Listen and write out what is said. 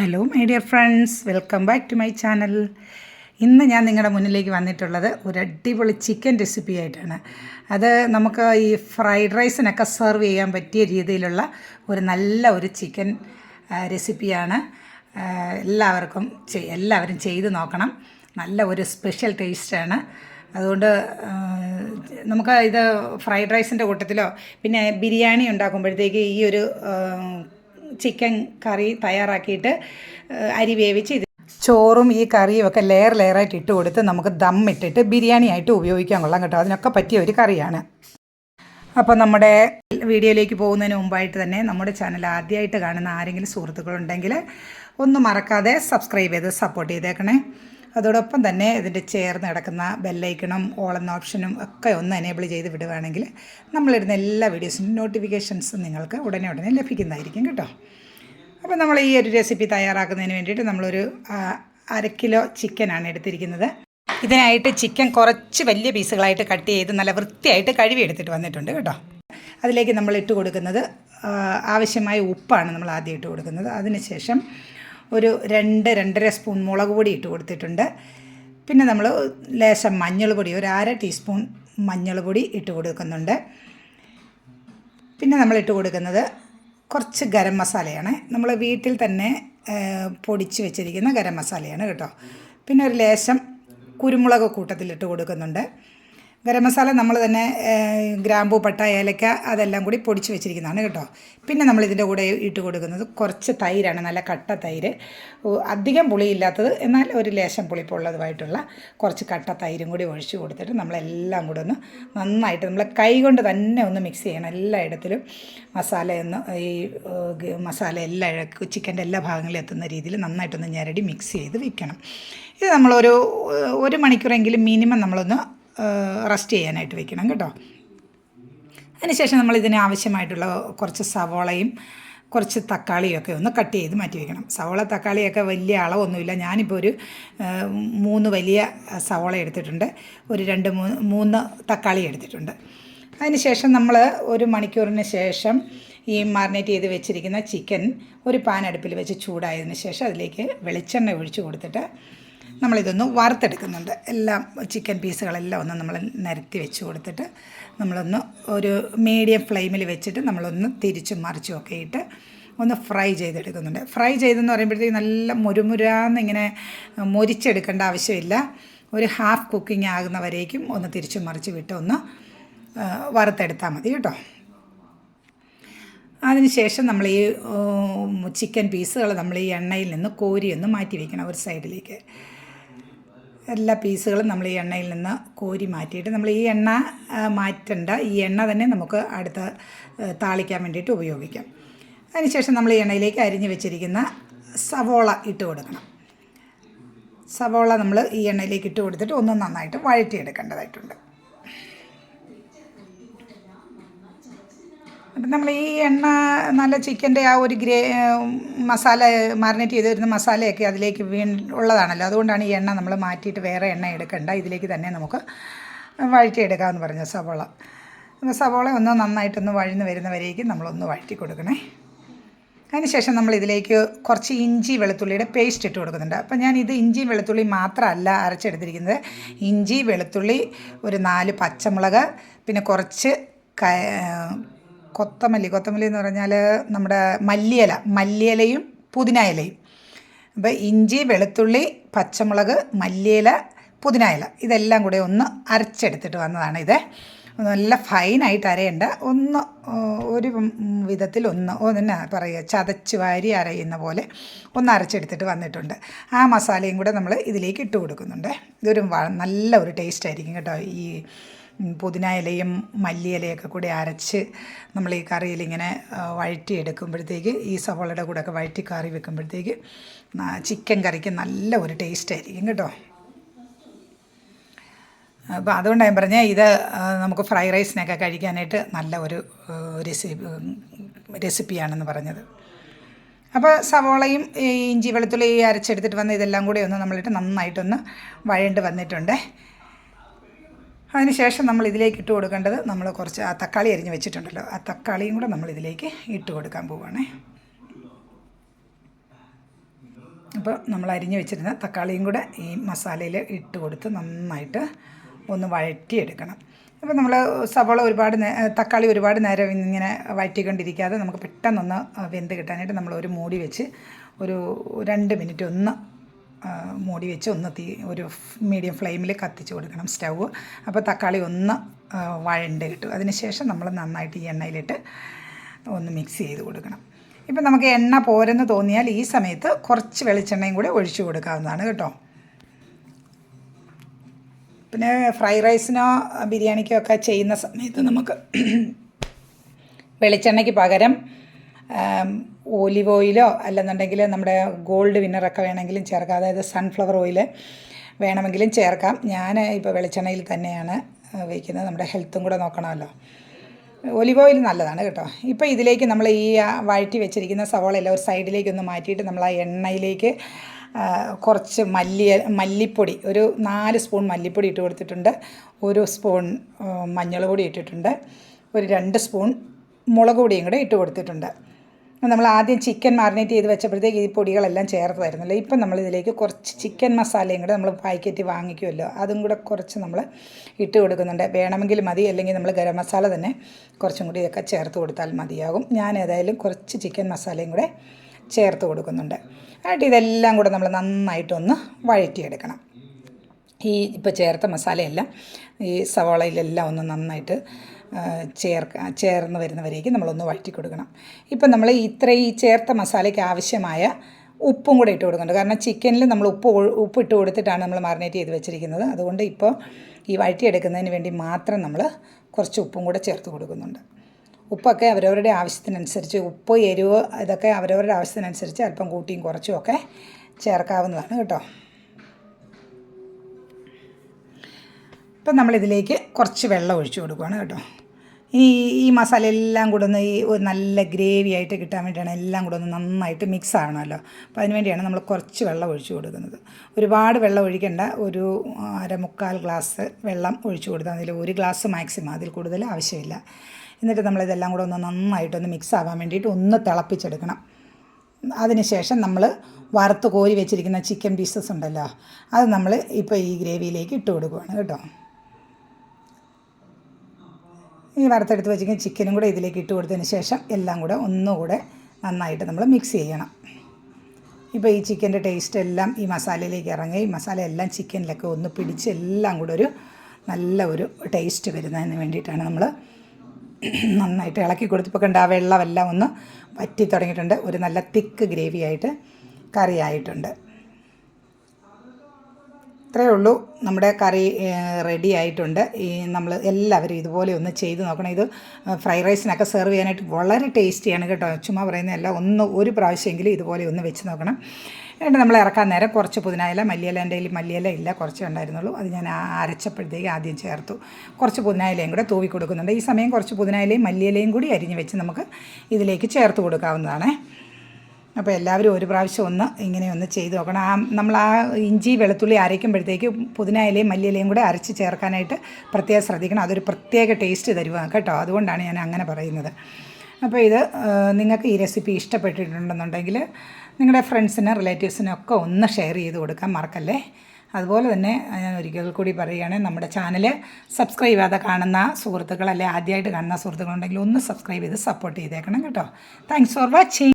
Hello my dear friends welcome back to my channel ഇന്ന് ഞാൻ നിങ്ങളുടെ മുന്നിലേക്ക് വന്നിട്ടുള്ളത് ഒരു അടിപൊളി ചിക്കൻ റെസിപ്പി ആയിട്ടാണ്. അത് നമുക്ക് ഈ ഫ്രൈഡ് റൈസിനൊക്കെ സെർവ് ചെയ്യാൻ പറ്റിയ രീതിയിലുള്ള ഒരു നല്ല ഒരു ചിക്കൻ റെസിപ്പിയാണ് എല്ലാവർക്കും എല്ലാവരും ചെയ്ത് നോക്കണം. നല്ല ഒരു സ്പെഷ്യൽ ടേസ്റ്റാണ് അതുകൊണ്ട് നമുക്ക് ഇത് ഫ്രൈഡ് റൈസിന്റെ കൂട്ടത്തിലോ പിന്നെ ബിരിയാണി ഉണ്ടാക്കുമ്പോഴത്തേക്ക് ഈ ഒരു ചിക്കൻ കറി തയ്യാറാക്കിയിട്ട് അരി വേവിച്ച് ഇത് ചോറും ഈ കറിയും ഒക്കെ ലെയർ ലെയറായിട്ട് ഇട്ട് കൊടുത്ത് നമുക്ക് ദം ഇട്ടിട്ട് ബിരിയാണി ആയിട്ട് ഉപയോഗിക്കാൻ കൊള്ളാം കേട്ടോ. അതിനൊക്കെ പറ്റിയ ഒരു കറിയാണ്. അപ്പോൾ നമ്മുടെ വീഡിയോയിലേക്ക് പോകുന്നതിന് മുമ്പായിട്ട് തന്നെ നമ്മുടെ ചാനൽ ആദ്യമായിട്ട് കാണുന്ന ആരെങ്കിലും സുഹൃത്തുക്കളുണ്ടെങ്കിൽ ഒന്നും മറക്കാതെ സബ്സ്ക്രൈബ് ചെയ്ത് സപ്പോർട്ട് ചെയ്തേക്കണേ. അതോടൊപ്പം തന്നെ ഇതിന്റെ ചേർന്ന് കിടക്കുന്ന ബെല്ലൈക്കണും ഓളെന്ന ഓപ്ഷനും ഒക്കെ ഒന്ന് എനേബിൾ ചെയ്ത് വിടുകയാണെങ്കിൽ നമ്മളിടുന്ന എല്ലാ വീഡിയോസിന്റെ നോട്ടിഫിക്കേഷൻസും നിങ്ങൾക്ക് ഉടനെ ഉടനെ ലഭിക്കുന്നതായിരിക്കും കേട്ടോ. അപ്പോൾ നമ്മൾ ഈ ഒരു റെസിപ്പി തയ്യാറാക്കുന്നതിന് വേണ്ടിയിട്ട് നമ്മളൊരു അര കിലോ ചിക്കനാണ് എടുത്തിരിക്കുന്നത്. ഇതിനായിട്ട് ചിക്കൻ കുറച്ച് വലിയ പീസുകളായിട്ട് കട്ട് ചെയ്ത് നല്ല വൃത്തിയായിട്ട് കഴുകി എടുത്തിട്ട് വന്നിട്ടുണ്ട് കേട്ടോ. അതിലേക്ക് നമ്മൾ ഇട്ട് കൊടുക്കുന്നത് ആവശ്യമായ ഉപ്പാണ് നമ്മൾ ആദ്യം ഇട്ട് കൊടുക്കുന്നത്. അതിനുശേഷം ഒരു രണ്ട് രണ്ടര സ്പൂൺ മുളക് പൊടി ഇട്ട് കൊടുത്തിട്ടുണ്ട്. പിന്നെ നമ്മൾ ലേശം മഞ്ഞൾ പൊടി ഒരു അര ടീസ്പൂൺ മഞ്ഞൾ പൊടി ഇട്ട് കൊടുക്കുന്നുണ്ട്. പിന്നെ നമ്മൾ ഇട്ട് കൊടുക്കുന്നത് കുറച്ച് ഗരം മസാലയാണ്. നമ്മൾ വീട്ടിൽ തന്നെ പൊടിച്ച് വെച്ചിരിക്കുന്ന ഗരം മസാലയാണ് കേട്ടോ. പിന്നെ ഒരു ലേശം കുരുമുളക് കൂട്ടത്തിലിട്ട് കൊടുക്കുന്നുണ്ട്. ഗരം മസാല നമ്മൾ തന്നെ ഗ്രാമ്പു പട്ട ഏലക്ക അതെല്ലാം കൂടി പൊടിച്ച് വെച്ചിരിക്കുന്നതാണ് കേട്ടോ. പിന്നെ നമ്മൾ ഇതിന്റെ കൂടെ ഇട്ട് കൊടുക്കുന്നത് കുറച്ച് തൈരാണ് നല്ല കട്ട തൈര്. അധികം പുളിയില്ലാത്തത് എന്നാൽ ഒരു ലേശം പുളിപ്പുള്ളതുമായിട്ടുള്ള കുറച്ച് കട്ട തൈരും കൂടി ഒഴിച്ച് കൊടുത്തിട്ട് നമ്മളെല്ലാം കൂടെ ഒന്ന് നന്നായിട്ട് നമ്മൾ കൈ കൊണ്ട് തന്നെ ഒന്ന് മിക്സ് ചെയ്യണം. എല്ലായിടത്തിലും മസാലയൊന്ന് ഈ ഏഹ്, ഗ- മസാല എല്ലാ ചിക്കന്റെ എല്ലാ ഭാഗങ്ങളിലും എത്തുന്ന രീതിയിൽ നന്നായിട്ടൊന്ന് ഞരടി മിക്സ് ചെയ്ത് വെക്കണം. ഇത് നമ്മളൊരു ഒരു മണിക്കൂറെങ്കിലും മിനിമം നമ്മളൊന്ന് റെസ്റ്റ് ചെയ്യാനായിട്ട് വെക്കണം കേട്ടോ. അതിനുശേഷം നമ്മൾ ഇതിന് ആവശ്യമായിട്ടുള്ള കുറച്ച് സവോളയും കുറച്ച് തക്കാളിയൊക്കെ ഒന്ന് കട്ട് ചെയ്ത് മാറ്റി വെക്കണം. സവോള തക്കാളിയൊക്കെ വലിയ അളവൊന്നുമില്ല. ഞാനിപ്പോൾ ഒരു മൂന്ന് വലിയ സവോള എടുത്തിട്ടുണ്ട്. ഒരു രണ്ട് മൂന്ന് മൂന്ന് തക്കാളി എടുത്തിട്ടുണ്ട്. അതിനുശേഷം നമ്മൾ ഒരു മണിക്കൂറിന് ശേഷം ഈ മാറിനേറ്റ് ചെയ്ത് വെച്ചിരിക്കുന്ന ചിക്കൻ ഒരു പാൻ അടുപ്പിൽ വെച്ച് ചൂടായതിന് ശേഷം അതിലേക്ക് വെളിച്ചെണ്ണ ഒഴിച്ച് കൊടുത്തിട്ട് നമ്മളിതൊന്ന് വറുത്തെടുക്കുന്നുണ്ട്. എല്ലാം ചിക്കൻ പീസുകളെല്ലാം ഒന്ന് നമ്മൾ നിരത്തി വെച്ച് കൊടുത്തിട്ട് നമ്മളൊന്ന് ഒരു മീഡിയം ഫ്ലെയിമിൽ വെച്ചിട്ട് നമ്മളൊന്ന് തിരിച്ചും മറിച്ചും ഒക്കെ ഇട്ട് ഒന്ന് ഫ്രൈ ചെയ്തെടുക്കുന്നുണ്ട്. ഫ്രൈ ചെയ്തെന്ന് പറയുമ്പോഴത്തേക്ക് നല്ല മുരുമുരാന്ന് ഇങ്ങനെ മൊരിച്ചെടുക്കേണ്ട ആവശ്യമില്ല. ഒരു ഹാഫ് കുക്കിംഗ് ആകുന്നവരേക്കും ഒന്ന് തിരിച്ചും മറിച്ച് വിട്ട് ഒന്ന് വറുത്തെടുത്താൽ മതി കേട്ടോ. അതിനുശേഷം നമ്മൾ ഈ ചിക്കൻ പീസുകൾ നമ്മൾ ഈ എണ്ണയിൽ നിന്ന് കോരിയൊന്ന് മാറ്റി വയ്ക്കണം ഒരു സൈഡിലേക്ക് എല്ലാ പീസുകളും നമ്മൾ ഈ എണ്ണയിൽ നിന്ന് കോരി മാറ്റിയിട്ട് നമ്മൾ ഈ എണ്ണ മാറ്റേണ്ട. ഈ എണ്ണ തന്നെ നമുക്ക് അടുത്ത താളിക്കാൻ വേണ്ടിയിട്ട് ഉപയോഗിക്കാം. അതിനുശേഷം നമ്മൾ ഈ എണ്ണയിലേക്ക് അരിഞ്ഞ് വെച്ചിരിക്കുന്ന സവോള ഇട്ട് കൊടുക്കണം. സവോള നമ്മൾ ഈ എണ്ണയിലേക്ക് ഇട്ട് കൊടുത്തിട്ട് ഒന്ന് നന്നായിട്ട് വഴറ്റിയെടുക്കേണ്ടതായിട്ടുണ്ട്. അപ്പം നമ്മൾ ഈ എണ്ണ നല്ല ചിക്കന്റെ ആ ഒരു ഗ്രേ മസാല മാറിനേറ്റ് ചെയ്ത് വരുന്ന മസാലയൊക്കെ അതിലേക്ക് വീ ഉള്ളതാണല്ലോ. അതുകൊണ്ടാണ് ഈ എണ്ണ നമ്മൾ മാറ്റിയിട്ട് വേറെ എണ്ണ എടുക്കേണ്ട. ഇതിലേക്ക് തന്നെ നമുക്ക് വഴറ്റിയെടുക്കാമെന്ന് പറഞ്ഞു സവോള. അപ്പോൾ സവോള ഒന്ന് നന്നായിട്ടൊന്ന് വഴന്ന് വരുന്നവരേക്കും നമ്മളൊന്ന് വഴറ്റി കൊടുക്കണേ. അതിനുശേഷം നമ്മൾ ഇതിലേക്ക് കുറച്ച് ഇഞ്ചി വെളുത്തുള്ളിയുടെ പേസ്റ്റ് ഇട്ട് കൊടുക്കുന്നുണ്ട്. അപ്പം ഞാൻ ഇത് ഇഞ്ചി വെളുത്തുള്ളി മാത്രമല്ല അരച്ചെടുത്തിരിക്കുന്നത്. ഇഞ്ചി വെളുത്തുള്ളി ഒരു നാല് പച്ചമുളക് പിന്നെ കുറച്ച് കൊത്തമല്ലി. കൊത്തമല്ലി എന്ന് പറഞ്ഞാൽ നമ്മുടെ മല്ലിയില. മല്ലിയിലയും പുതിന ഇലയും അപ്പോൾ ഇഞ്ചി വെളുത്തുള്ളി പച്ചമുളക് മല്ലിയില പുതിന ഇല ഇതെല്ലാം കൂടെ ഒന്ന് അരച്ചെടുത്തിട്ട് വന്നതാണ് ഇത് നല്ല ഫൈനായിട്ട് അരയേണ്ട. ഒന്ന് ഒരു വിധത്തിൽ ഒന്ന് ഒന്ന് പറയുക ചതച്ച് വാരി അരയുന്ന പോലെ ഒന്ന് അരച്ചെടുത്തിട്ട് വന്നിട്ടുണ്ട്. ആ മസാലയും കൂടെ നമ്മൾ ഇതിലേക്ക് ഇട്ട് കൊടുക്കുന്നുണ്ട്. ഇതൊരു നല്ല ഒരു ടേസ്റ്റ് ആയിരിക്കും കേട്ടോ ഈ പുതിന ഇലയും മല്ലിയിലയൊക്കെ കൂടി അരച്ച് നമ്മൾ ഈ കറിയിൽ ഇങ്ങനെ വഴറ്റി എടുക്കുമ്പോഴത്തേക്ക് ഈ സവോളയുടെ കൂടെ ഒക്കെ വഴറ്റി കറി വെക്കുമ്പോഴത്തേക്ക് ചിക്കൻ കറിക്ക് നല്ല ഒരു ടേസ്റ്റ് ആയിരിക്കും കേട്ടോ. അപ്പോൾ അതുകൊണ്ട് ഞാൻ പറഞ്ഞാൽ ഇത് നമുക്ക് ഫ്രൈ റൈസിനൊക്കെ കഴിക്കാനായിട്ട് നല്ല ഒരു റെസിപ്പി റെസിപ്പിയാണെന്ന് പറഞ്ഞത്. അപ്പോൾ സവോളയും ഇഞ്ചി വെളുത്തുള്ളി അരച്ചെടുത്തിട്ട് വന്ന് ഇതെല്ലാം കൂടി ഒന്ന് നമ്മളിട്ട് നന്നായിട്ടൊന്ന് വഴണ്ട് വന്നിട്ടുണ്ട്. അതിനുശേഷം നമ്മൾ ഇതിലേക്ക് ഇട്ട് കൊടുക്കേണ്ടത് നമ്മൾ കുറച്ച് ആ തക്കാളി അരിഞ്ഞ് വെച്ചിട്ടുണ്ടല്ലോ. ആ തക്കാളിയും കൂടെ നമ്മൾ ഇതിലേക്ക് ഇട്ട് കൊടുക്കാൻ പോവുകയാണേ അപ്പോൾ നമ്മൾ അരിഞ്ഞ് വെച്ചിരുന്ന തക്കാളിയും കൂടെ ഈ മസാലയിൽ ഇട്ട് കൊടുത്ത് നന്നായിട്ട് ഒന്ന് വഴറ്റിയെടുക്കണം. അപ്പോൾ നമ്മൾ സവോള ഒരുപാട് തക്കാളി ഒരുപാട് നേരം ഇങ്ങനെ വഴറ്റിക്കൊണ്ടിരിക്കാതെ നമുക്ക് പെട്ടെന്നൊന്ന് വെന്ത് കിട്ടാനായിട്ട് നമ്മൾ ഒരു മൂടി വെച്ച് ഒരു രണ്ട് മിനിറ്റ് ഒന്ന് മൂടി വെച്ച് ഒന്ന് തീ ഒരു മീഡിയം ഫ്ലെയിമിൽ കത്തിച്ച് കൊടുക്കണം സ്റ്റൗവ് അപ്പോൾ തക്കാളി ഒന്ന് വഴണ്ട് കിട്ടും. അതിനുശേഷം നമ്മൾ നന്നായിട്ട് ഈ എണ്ണയിലിട്ട് ഒന്ന് മിക്സ് ചെയ്ത് കൊടുക്കണം. ഇപ്പം നമുക്ക് എണ്ണ പോരെന്ന് തോന്നിയാൽ ഈ സമയത്ത് കുറച്ച് വെളിച്ചെണ്ണയും കൂടി ഒഴിച്ചു കൊടുക്കാവുന്നതാണ് കേട്ടോ. പിന്നെ ഫ്രൈ റൈസിനോ ബിരിയാണിക്കോ ഒക്കെ ചെയ്യുന്ന സമയത്ത് നമുക്ക് വെളിച്ചെണ്ണയ്ക്ക് പകരം ഓലിവ് ഓയിലോ അല്ലെന്നുണ്ടെങ്കിൽ നമ്മുടെ ഗോൾഡ് വിന്നറൊക്കെ വേണമെങ്കിലും ചേർക്കാം. അതായത് സൺഫ്ലവർ ഓയിൽ വേണമെങ്കിലും ചേർക്കാം. ഞാൻ ഇപ്പോൾ വെളിച്ചെണ്ണയിൽ തന്നെയാണ് വയ്ക്കുന്നത് നമ്മുടെ ഹെൽത്തും കൂടെ നോക്കണമല്ലോ. ഒലിവ് ഓയിൽ നല്ലതാണ് കേട്ടോ. ഇപ്പോൾ ഇതിലേക്ക് നമ്മൾ ഈ വഴറ്റി വെച്ചിരിക്കുന്ന സവോള എല്ലാം ഒരു സൈഡിലേക്ക് ഒന്ന് മാറ്റിയിട്ട് നമ്മൾ ആ എണ്ണയിലേക്ക് കുറച്ച് മല്ലി മല്ലിപ്പൊടി ഒരു നാല് സ്പൂൺ മല്ലിപ്പൊടി ഇട്ട് കൊടുത്തിട്ടുണ്ട്. ഒരു സ്പൂൺ മഞ്ഞൾ പൊടി ഇട്ടിട്ടുണ്ട്. ഒരു രണ്ട് സ്പൂൺ മുളക് പൊടിയും കൂടെ ഇട്ട് കൊടുത്തിട്ടുണ്ട്. നമ്മൾ ആദ്യം ചിക്കൻ മാറിനേറ്റ് ചെയ്ത് വെച്ചപ്പോഴത്തേക്ക് ഈ പൊടികളെല്ലാം ചേർത്തായിരുന്നല്ലോ ഇപ്പം നമ്മൾ ഇതിലേക്ക് കുറച്ച് ചിക്കൻ മസാലയും കൂടെ നമ്മൾ പാക്കറ്റ് വാങ്ങിക്കുമല്ലോ അതും കൂടെ കുറച്ച് നമ്മൾ ഇട്ട് കൊടുക്കുന്നുണ്ട്. വേണമെങ്കിൽ മതി അല്ലെങ്കിൽ നമ്മൾ ഗരം മസാല തന്നെ കുറച്ചും കൂടി ഇതൊക്കെ ചേർത്ത് കൊടുത്താൽ മതിയാകും. ഞാൻ ഏതായാലും കുറച്ച് ചിക്കൻ മസാലയും കൂടെ ചേർത്ത് കൊടുക്കുന്നുണ്ട്. ആയിട്ട് ഇതെല്ലാം കൂടെ നമ്മൾ നന്നായിട്ടൊന്ന് വഴറ്റിയെടുക്കണം. ഈ ഇപ്പോൾ ചേർത്ത മസാലയെല്ലാം ഈ സവാളയിലെല്ലാം ഒന്ന് നന്നായിട്ട് ചേർക്ക ചേർന്ന് വരുന്നവരേക്ക് നമ്മളൊന്ന് വഴറ്റി കൊടുക്കണം ഇപ്പം നമ്മൾ ഇത്ര ഈ ചേർത്ത മസാലയ്ക്ക് ആവശ്യമായ ഉപ്പും കൂടെ ഇട്ട് കൊടുക്കുന്നുണ്ട്. കാരണം ചിക്കനിൽ നമ്മൾ ഉപ്പ് ഉപ്പ് ഇട്ട് കൊടുത്തിട്ടാണ് നമ്മൾ മാറിനേറ്റ് ചെയ്ത് വെച്ചിരിക്കുന്നത്. അതുകൊണ്ട് ഇപ്പോൾ ഈ വഴറ്റിയെടുക്കുന്നതിന് വേണ്ടി മാത്രം നമ്മൾ കുറച്ച് ഉപ്പും കൂടെ ചേർത്ത് കൊടുക്കുന്നുണ്ട്. ഉപ്പൊക്കെ അവരവരുടെ ആവശ്യത്തിനനുസരിച്ച് ഉപ്പ് എരിവ് ഇതൊക്കെ അവരവരുടെ ആവശ്യത്തിനനുസരിച്ച് അല്പം കൂട്ടിയും കുറച്ചും ഒക്കെ ചേർക്കാവുന്നതാണ് കേട്ടോ. ഇപ്പം നമ്മളിതിലേക്ക് കുറച്ച് വെള്ളം ഒഴിച്ചു കൊടുക്കുകയാണ് കേട്ടോ. ഈ ഈ മസാല എല്ലാം കൂടെ ഒന്ന് ഈ ഒരു നല്ല ഗ്രേവി ആയിട്ട് കിട്ടാൻ വേണ്ടിയാണ് എല്ലാം കൂടെ ഒന്ന് നന്നായിട്ട് മിക്സ് ആവണമല്ലോ. അപ്പോൾ അതിന് വേണ്ടിയാണ് നമ്മൾ കുറച്ച് വെള്ളം ഒഴിച്ചു കൊടുക്കുന്നത്. ഒരുപാട് വെള്ളം ഒഴിക്കേണ്ട. ഒരു അരമുക്കാൽ ഗ്ലാസ് വെള്ളം ഒഴിച്ചു കൊടുത്താൽ അതിൽ ഒരു ഗ്ലാസ് മാക്സിമം അതിൽ കൂടുതൽ ആവശ്യമില്ല. എന്നിട്ട് നമ്മളിതെല്ലാം കൂടെ ഒന്ന് നന്നായിട്ടൊന്ന് മിക്സ് ആവാൻ വേണ്ടിയിട്ട് ഒന്ന് തിളപ്പിച്ചെടുക്കണം. അതിനുശേഷം നമ്മൾ വറുത്ത് കോരി വെച്ചിരിക്കുന്ന ചിക്കൻ പീസസ് ഉണ്ടല്ലോ അത് നമ്മൾ ഇപ്പോൾ ഈ ഗ്രേവിയിലേക്ക് ഇട്ട് കൊടുക്കുകയാണ് കേട്ടോ. ഈ വറുത്തെടുത്ത് വെച്ചിരിക്കുന്ന ചിക്കനും കൂടെ ഇതിലേക്ക് ഇട്ട് കൊടുത്തതിന് ശേഷം എല്ലാം കൂടെ ഒന്നുകൂടെ നന്നായിട്ട് നമ്മൾ മിക്സ് ചെയ്യണം. ഇപ്പോൾ ഈ ചിക്കന്റെ ടേസ്റ്റ് എല്ലാം ഈ മസാലയിലേക്ക് ഇറങ്ങി ഈ മസാല എല്ലാം ചിക്കനിലൊക്കെ ഒന്ന് പിടിച്ച് എല്ലാം കൂടെ ഒരു നല്ല ഒരു ടേസ്റ്റ് വരുന്നതിന് വേണ്ടിയിട്ടാണ് നമ്മൾ നന്നായിട്ട് ഇളക്കി കൊടുത്തപ്പോൾ കണ്ട ആ വെള്ളമെല്ലാം ഒന്ന് വറ്റി തുടങ്ങിയിട്ടുണ്ട്. ഒരു നല്ല തിക്ക് ഗ്രേവി ആയിട്ട് കറി ആയിട്ടുണ്ട് ഇത്രയേ ഉള്ളൂ. നമ്മുടെ കറി റെഡി ആയിട്ടുണ്ട്. ഈ നമ്മൾ എല്ലാവരും ഇതുപോലെ ഒന്ന് ചെയ്ത് നോക്കണം. ഇത് ഫ്രൈഡ് റൈസിനൊക്കെ സെർവ് ചെയ്യാനായിട്ട് വളരെ ടേസ്റ്റിയാണ് കേട്ടോ. ചുമ്മാ പറയുന്നതല്ല ഒന്ന് ഒരു പ്രാവശ്യമെങ്കിലും ഇതുപോലെ ഒന്ന് വെച്ച് നോക്കണം. എന്നിട്ട് നമ്മൾ ഇറക്കാൻ നേരം കുറച്ച് പുതിനായില മല്ലിയില എന്റെ കയ്യിൽ മല്ലിയില ഇല്ല കുറച്ച് ഉണ്ടായിരുന്നുള്ളൂ. അത് ഞാൻ അരച്ചപ്പോഴത്തേക്ക് ആദ്യം ചേർത്തു. കുറച്ച് പുതിനായിലയും കൂടെ തൂവി കൊടുക്കുന്നുണ്ട്. ഈ സമയം കുറച്ച് പുതിനായിലയും മല്ലിയിലയും കൂടി അരിഞ്ഞ് വെച്ച് നമുക്ക് ഇതിലേക്ക് ചേർത്ത് കൊടുക്കാവുന്നതാണേ. അപ്പോൾ എല്ലാവരും ഒരു പ്രാവശ്യം ഒന്ന് ഇങ്ങനെ ഒന്ന് ചെയ്ത് നോക്കണം. ആ നമ്മൾ ആ ഇഞ്ചി വെളുത്തുള്ളി അരയ്ക്കുമ്പോഴത്തേക്ക് പുതിനയിലയും മല്ലിയിലയും കൂടെ അരച്ച് ചേർക്കാനായിട്ട് പ്രത്യേകം ശ്രദ്ധിക്കണം. അതൊരു പ്രത്യേക ടേസ്റ്റ് തരുക കേട്ടോ. അതുകൊണ്ടാണ് ഞാൻ അങ്ങനെ പറയുന്നത്. അപ്പോൾ ഇത് നിങ്ങൾക്ക് ഈ റെസിപ്പി ഇഷ്ടപ്പെട്ടിട്ടുണ്ടെന്നുണ്ടെങ്കിൽ നിങ്ങളുടെ ഫ്രണ്ട്സിനും റിലേറ്റീവ്സിനും ഒക്കെ ഒന്ന് ഷെയർ ചെയ്ത് കൊടുക്കാൻ മറക്കല്ലേ? അതുപോലെ തന്നെ ഞാൻ ഒരിക്കൽ കൂടി പറയുകയാണ് നമ്മുടെ ചാനൽ സബ്സ്ക്രൈബ് ചെയ്യാതെ കാണുന്ന സുഹൃത്തുക്കൾ അല്ലെ ആദ്യമായിട്ട് കാണുന്ന സുഹൃത്തുക്കളുണ്ടെങ്കിൽ ഒന്ന് സബ്സ്ക്രൈബ് ചെയ്ത് സപ്പോർട്ട് ചെയ്തേക്കണം കേട്ടോ. Thanks for watching